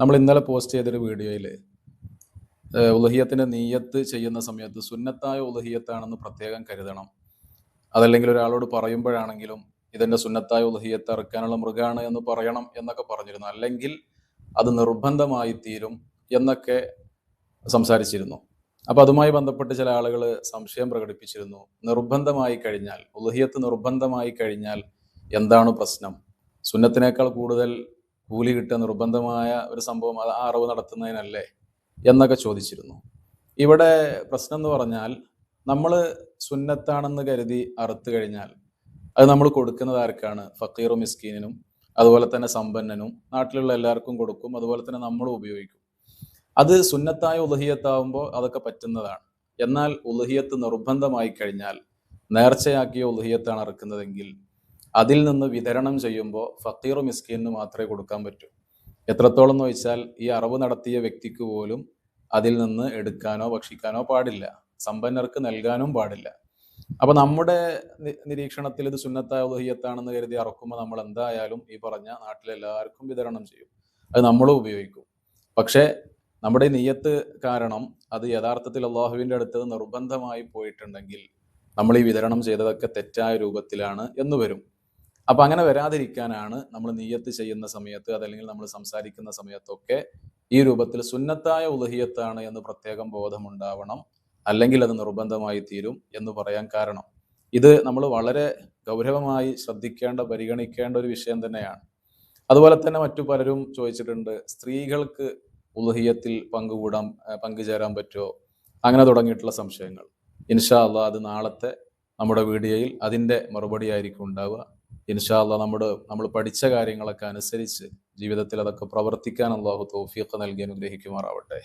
നമ്മൾ ഇന്നലെ പോസ്റ്റ് ചെയ്തൊരു വീഡിയോയിൽ ഉലഹിയത്തിന്റെ നീയത്ത് ചെയ്യുന്ന സമയത്ത് സുന്നത്തായ ഉലഹിയത്താണെന്ന് പ്രത്യേകം കരുതണം. അതല്ലെങ്കിൽ ഒരാളോട് പറയുമ്പോഴാണെങ്കിലും ഇതെന്റെ സുന്നത്തായ ഉലഹിയത്ത് ഇറക്കാനുള്ള മൃഗമാണ് എന്ന് പറയണം എന്നൊക്കെ പറഞ്ഞിരുന്നു. അല്ലെങ്കിൽ അത് നിർബന്ധമായി തീരും എന്നൊക്കെ സംസാരിച്ചിരുന്നു. അപ്പോൾ അതുമായി ബന്ധപ്പെട്ട് ചില ആളുകൾ സംശയം പ്രകടിപ്പിച്ചിരുന്നു. നിർബന്ധമായി കഴിഞ്ഞാൽ ഉലഹിയത്ത് നിർബന്ധമായി കഴിഞ്ഞാൽ എന്താണ് പ്രശ്നം? സുന്നത്തിനേക്കാൾ കൂടുതൽ കൂലി കിട്ടുക നിർബന്ധമായ ഒരു സംഭവം അത് ആ അറിവ് നടത്തുന്നതിനല്ലേ എന്നൊക്കെ ചോദിച്ചിരുന്നു. ഇവിടെ പ്രശ്നം എന്ന് പറഞ്ഞാൽ നമ്മൾ സുന്നത്താണെന്ന് കരുതി അറുത്ത് കഴിഞ്ഞാൽ അത് നമ്മൾ കൊടുക്കുന്നത് ആർക്കാണ്? ഫക്കീറും മിസ്കീനും അതുപോലെ തന്നെ സമ്പന്നനും നാട്ടിലുള്ള എല്ലാവർക്കും കൊടുക്കും അതുപോലെ തന്നെ നമ്മളും ഉപയോഗിക്കും. അത് സുന്നത്തായ ഉലഹിയത്താവുമ്പോൾ അതൊക്കെ പറ്റുന്നതാണ്. എന്നാൽ ഉലഹിയത്ത് നിർബന്ധമായി കഴിഞ്ഞാൽ നേർച്ചയാക്കിയ ഉലഹിയത്താണ് അറുക്കുന്നതെങ്കിൽ അതിൽ നിന്ന് വിതരണം ചെയ്യുമ്പോൾ ഫക്കീറും മിസ്കീനു മാത്രമേ കൊടുക്കാൻ പറ്റൂ. എത്രത്തോളം എന്ന് വെച്ചാൽ ഈ അറിവ് നടത്തിയ വ്യക്തിക്ക് പോലും അതിൽ നിന്ന് എടുക്കാനോ ഭക്ഷിക്കാനോ പാടില്ല. സമ്പന്നർക്ക് നൽകാനും പാടില്ല. അപ്പൊ നമ്മുടെ നിരീക്ഷണത്തിൽ ഇത് സുന്നത്തായ ഉദഹിയത്താണെന്ന് കരുതി അറക്കുമ്പോൾ നമ്മൾ എന്തായാലും ഈ പറഞ്ഞ നാട്ടിലെല്ലാവർക്കും വിതരണം ചെയ്യും. അത് നമ്മളും ഉപയോഗിക്കും. പക്ഷേ നമ്മുടെ നീയത്ത് കാരണം അത് യഥാർത്ഥത്തിൽ അള്ളാഹുവിന്റെ അടുത്ത് നിർബന്ധമായി പോയിട്ടുണ്ടെങ്കിൽ നമ്മൾ ഈ വിതരണം ചെയ്തതൊക്കെ തെറ്റായ രൂപത്തിലാണ് എന്ന് വരും. അപ്പൊ അങ്ങനെ വരാതിരിക്കാനാണ് നമ്മൾ നീയത്ത് ചെയ്യുന്ന സമയത്ത് അതല്ലെങ്കിൽ നമ്മൾ സംസാരിക്കുന്ന സമയത്തൊക്കെ ഈ രൂപത്തിൽ സുന്നത്തായ ഉലഹിയത്താണ് എന്ന് പ്രത്യേകം ബോധമുണ്ടാവണം അല്ലെങ്കിൽ അത് നിർബന്ധമായി തീരും എന്ന് പറയാൻ കാരണം. ഇത് നമ്മൾ വളരെ ഗൗരവമായി ശ്രദ്ധിക്കേണ്ട പരിഗണിക്കേണ്ട ഒരു വിഷയം തന്നെയാണ്. അതുപോലെ തന്നെ മറ്റു പലരും ചോദിച്ചിട്ടുണ്ട് സ്ത്രീകൾക്ക് ഉലഹിയത്തിൽ പങ്കുകൂടാൻ പങ്കുചേരാൻ പറ്റുമോ? അങ്ങനെ തുടങ്ങിയിട്ടുള്ള സംശയങ്ങൾ. ഇൻഷാ അള്ളാ അത് നാളത്തെ നമ്മുടെ വീഡിയോയിൽ അതിന്റെ മറുപടി ആയിരിക്കും ഉണ്ടാവുക. ഇൻഷാ അള്ളാ നമ്മുടെ നമ്മൾ പഠിച്ച കാര്യങ്ങളൊക്കെ അനുസരിച്ച് ജീവിതത്തിൽ അതൊക്കെ പ്രവർത്തിക്കാൻ അള്ളാഹു തൗഫീഖ് നൽകി അനുഗ്രഹിക്കുമാറാവട്ടെ.